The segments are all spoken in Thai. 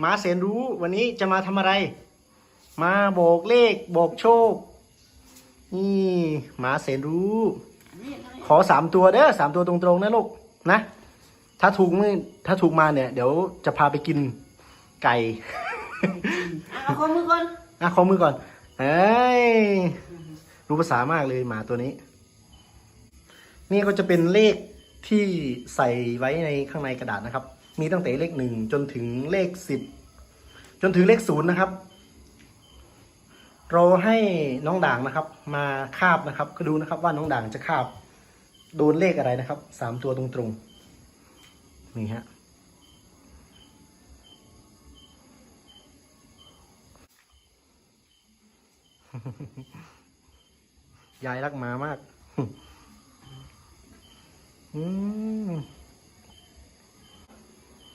หมาเสนรู้วันนี้จะมาทำอะไร มาโบกเลขโบกโชค นี่หมาเสนรู้ ขอสามตัวเด้อสามตัวตรงๆนะลูกนะ ถ้าถูกมือถ้าถูกมาเนี่ย เดี๋ยวจะพาไปกินไก่เอาข้อมือก่อนอะขอมือก่อนเอ้ยรู้ภาษามากเลยหมาตัวนี้ นี่ก็จะเป็นเลขที่ใส่ไว้ในข้างในกระดาษนะครับ มีตั้งแต่เลขหนึ่งจนถึงเลขสิบจนถึงเลขศูนย์นะครับ เราให้น้องด่างนะครับ มาคาบนะครับ ก็ดูนะครับว่าน้องด่างจะคาบ โดนเลขอะไรนะครับสามตัวตรงๆนี่ฮะยายรักหมามาก อืม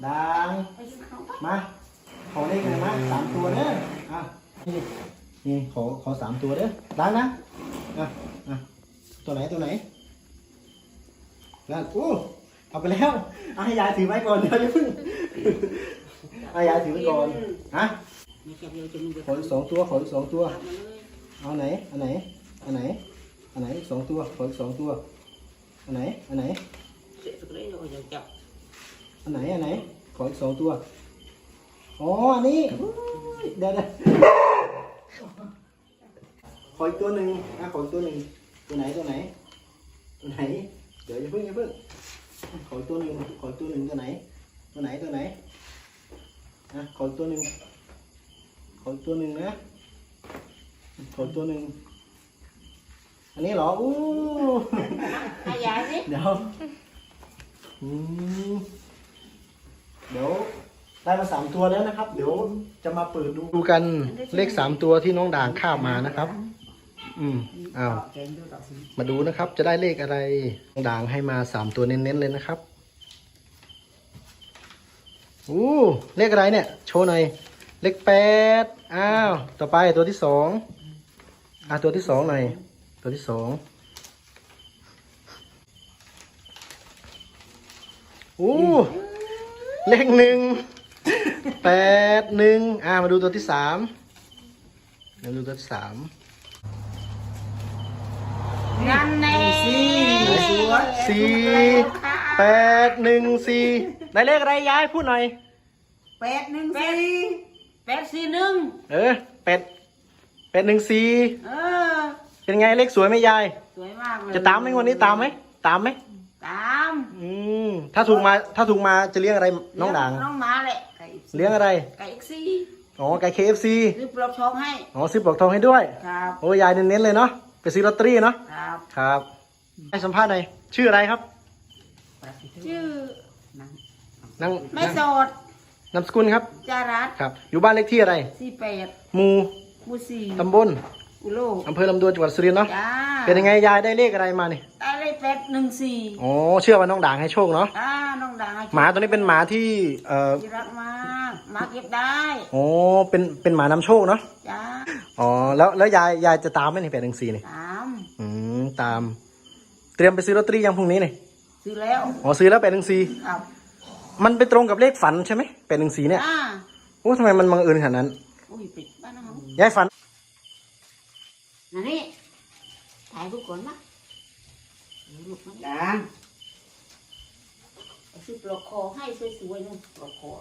ดังไปกินขนมไปมา ขอเลขอะไรมาสามตัวเด้ออะนี่นี่ขอขอสามตัวเด้อดังนะอะอะตัวไหนตัวไหนนั่นอู้เอาไปแล้วเอาให้ยายถือไว้ก่อนเดี๋ยวอย่าเพิ่งให้ยายถือไว้ก่อนฮะไม่ใช่เดียวจะมึงจะขออีกสองตัวขออีกสองตัวทำมาเลยเอาไหนอันไหนอันไหนอันไหนอีกสองตัวขออีกสองตัวอันไหนอันไหนเสร็จสุดเลยเราจะจับอันไหนอันไหน ขออีกสองตัว อ๋อ อันนี้อุ๊ยเดี๋ยวเดี๋ยวขออีกตัวหนึ่งอะขออีกตัวหนึ่งตัวไหนตัวไหน ตัวไหน เดี๋ยวอย่าเพิ่งอย่าเพิ่งขออีกตัวหนึ่งขออีกตัวหนึ่งตัวไหน ตัวไหนตัวไหนอะขออีกตัวหนึ่งขออีกตัวหนึ่งนะขออีกตัวหนึ่งอันนี้เหรออู้ให้ยายสิเดี๋ยวอืม เดี๋ยวได้มาสามตัวแล้วนะครับ เดี๋ยวจะมาเปิดดูดูกันเลขสามตัวที่น้องด่างข้าบมานะครับ อืมอ้าวมาดูนะครับ จะได้เลขอะไรน้องด่างให้มาสามตัวเน้นๆเลยนะครับอู้เลขอะไรเนี่ย โชว์หน่อยเลขแปดอ้าวต่อไปตัวที่สองอะตัวที่สองหน่อยตัวที่สองอู้ เลขหนึ่งแปดหนึ่งอ่ามาดูตัวที่สามมาดูตัวที่สามนั่นแน่สี่แปดหนึ่งสี่ได้เลขอะไรยายพูดหน่อยแปดหนึ่งสี่แปดสี่หนึ่งเออแปดแปดหนึ่งสี่เออเป็นไงเลขสวยไหมยาย สวยมากเลย จะตามไหมงวันนี้ตามไหม ตามไหมตามอืม ถ้าถูกมาถ้าถูกมาจะเลี้ยงอะไรน้องด่างน้องหมาแหละไก่เลี้ยงอะไรไก่อีกซี่อ๋อไก่เคเอฟซีรีบปลอกทองให้อ๋อซื้อปลอกทองให้ด้วยครับโอ้ยายเน้นๆเลยเนาะไปซื้อลอตเตอรี่เนาะครับครับให้สัมภาษณ์หน่อยชื่ออะไรครับ ชื่อนางไม่โสดนามสกุลครับจารัสครับ อยู่บ้านเลขที่อะไรสี่แปดหมู่มูสี่ตำบลอุโลอำเภอลำดวนจังหวัดสุรินทร์เนาะจ้าเป็นยังไงยายได้เลขอะไรมาเนี่ยได้เลย แปดหนึ่งสี่อ๋อเชื่อว่าน้องด่างให้โชคเนาะอ่าน้องดังหมาตัวนี้เป็นหมาที่เอ่อที่รักมากหมาเก็บได้อ๋อเป็นเป็นหมานำโชคเนาะจ้าอ๋อแล้วแล้วยายยายจะตามไหมในแปดหนึ่งสี่เนี่ยตามอืมตาม เตรียมไปซื้อลอตเตอรี่ยังพรุ่งนี้เนี่ยซื้อแล้วอ๋อซื้อแล้วแปดหนึ่งสี่ครับมันไปตรงกับเลขฝันใช่ไหมแปดหนึ่งสี่เนี่ยอ่าโอ้ทำไมมันบังเอิญขนาดนั้นอุ้ยปิดบ้านนะครัยายฝันนั่นนี่ถ่ายทุกคนนะลูกมัน ดังซื้อปลอกคอให้สวยๆนู่นปลอกคอ